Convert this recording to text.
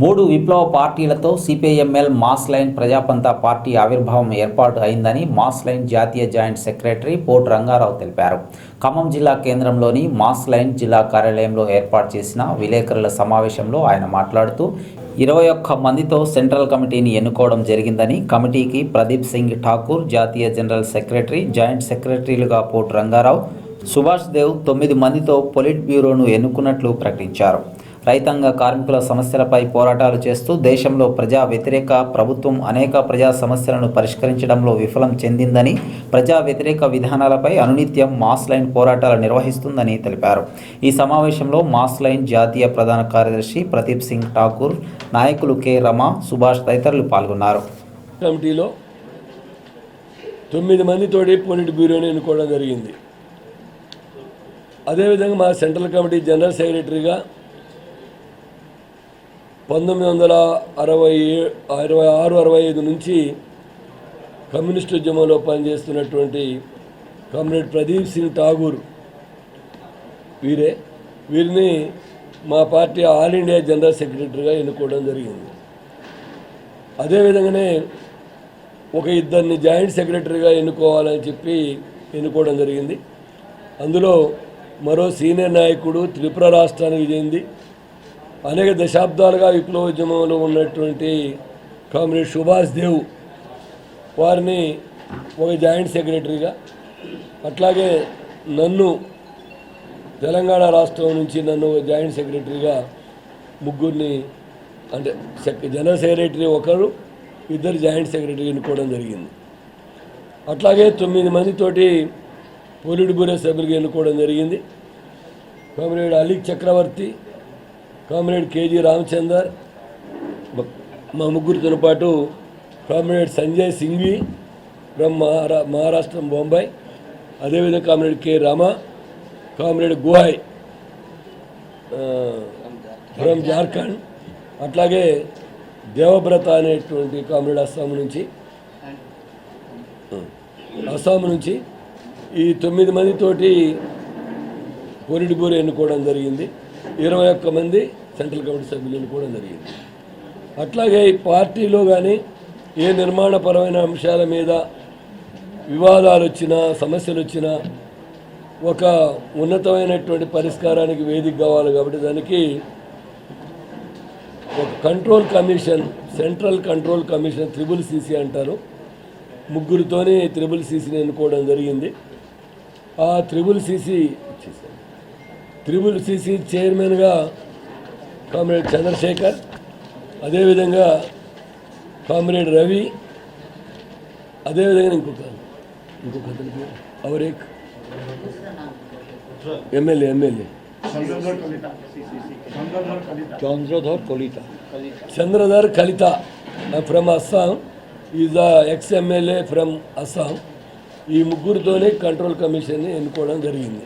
మూడు విప్లవ పార్టీలతో సిపిఐఎంఎల్ మాస్ లైన్ ప్రజాపంత పార్టీ ఆవిర్భావం ఏర్పాటు అయిందని మాస్ లైన్ జాతీయ జాయింట్ సెక్రటరీ పోటు రంగారావు తెలిపారు. ఖమ్మం జిల్లా కేంద్రంలోని మాస్ లైన్ జిల్లా కార్యాలయంలో ఏర్పాటు చేసిన విలేకరుల సమావేశంలో ఆయన మాట్లాడుతూ ఇరవై ఒక్క మందితో సెంట్రల్ కమిటీని ఎన్నుకోవడం జరిగిందని కమిటీకి ప్రదీప్ సింగ్ ఠాకూర్ జాతీయ జనరల్ సెక్రటరీ జాయింట్ సెక్రటరీలుగా పోటు రంగారావు సుభాష్ దేవ్ తొమ్మిది మందితో పొలిట్ బ్యూరోను ఎన్నుకున్నట్లు ప్రకటించారు. రైతాంగ కార్మికుల సమస్యలపై పోరాటాలు చేస్తూ దేశంలో ప్రజా వ్యతిరేక ప్రభుత్వం అనేక ప్రజా సమస్యలను పరిష్కరించడంలో విఫలం చెందిందని ప్రజా వ్యతిరేక విధానాలపై అనునిత్యం మాస్ లైన్ పోరాటాలు నిర్వహిస్తుందని తెలిపారు. ఈ సమావేశంలో మాస్ లైన్ జాతీయ ప్రధాన కార్యదర్శి ప్రదీప్ సింగ్ ఠాకూర్ నాయకులు కె. రమ సుభాష్ తదితరులు పాల్గొన్నారు. కమిటీలో తొమ్మిది మందితోటి పొలిట్ బ్యూరోని ఎన్నుకోవడం జరిగింది. అదేవిధంగా మా సెంట్రల్ కమిటీ జనరల్ సెక్రటరీగా పంతొమ్మిది వందల అరవై ఏ- అరవై ఆరు అరవై ఐదు నుంచి కమ్యూనిస్ట్ ఉద్యమంలో పనిచేస్తున్నటువంటి కామ్రేడ్ ప్రదీప్ సింగ్ ఠాగూర్ వీరే. వీరిని మా పార్టీ ఆల్ ఇండియా జనరల్ సెక్రటరీగా ఎన్నుకోవడం జరిగింది. అదేవిధంగానే ఒక ఇద్దరిని జాయింట్ సెక్రటరీగా ఎన్నుకోవాలని చెప్పి ఎన్నుకోవడం జరిగింది. అందులో మరో సీనియర్ నాయకుడు త్రిపుర రాష్ట్రానికి చెంది అనేక దశాబ్దాలుగా విప్లవోద్యమంలో ఉన్నటువంటి కామ్రేడ్ సుభాష్ దేవ్ వారిని ఒక జాయింట్ సెక్రటరీగా అట్లాగే నన్ను తెలంగాణ రాష్ట్రం నుంచి నన్ను ఒక జాయింట్ సెక్రటరీగా ముగ్గురిని అంటే జనరల్ సెక్రటరీ ఒకరు ఇద్దరు జాయింట్ సెక్రటరీ ఎన్నుకోవడం జరిగింది. అట్లాగే తొమ్మిది మందితోటి పోలిట్ బ్యూరో సభ్యులుగా ఎన్నుకోవడం జరిగింది. Comrade Ali Chakravarthy comrade K G Ramachandar మా ముగ్గురితో పాటు కామ్రేడ్ సంజయ్ సింఘ్వి ఫ్రమ్ మహారా మహారాష్ట్ర బొంబాయి అదేవిధంగా comrade K Rama comrade Guhai from Jharkhand అట్లాగే దేవబ్రత అనేటువంటి కామ్రేడ్ అస్సాం నుంచి. అస్సాం నుంచి ఈ తొమ్మిది మందితోటి పొరిడి ఎన్నుకోవడం జరిగింది. ఇరవై ఒక్క మంది సెంట్రల్ కమిటీ సభ్యులు కూడా జరిగింది. అట్లాగే ఈ పార్టీలో కానీ ఏ నిర్మాణపరమైన అంశాల మీద వివాదాలు వచ్చినా సమస్యలు వచ్చినా ఒక ఉన్నతమైనటువంటి పరిష్కారానికి వేదిక కావాలి కాబట్టి దానికి ఒక control commission central control commission triple CC అంటారు. ముగ్గురితోని త్రిబుల్ సీసీని ఎన్నుకోవడం జరిగింది. ఆ త్రిబుల్ సీసీ త్రిబుల్ సీసీ చైర్మన్గా కామ్రేడ్ చంద్రశేఖర్ అదేవిధంగా కామ్రేడ్ రవి అదేవిధంగా ఇంకొక ఇంకొక అతను అవరేక్ MLA MLA Chandradhar Kalita Chandradhar Kalita from Assam is the ex MLA from Assam ఈ ముగ్గురితోనే కంట్రోల్ కమిషన్ని ఎన్నుకోవడం జరిగింది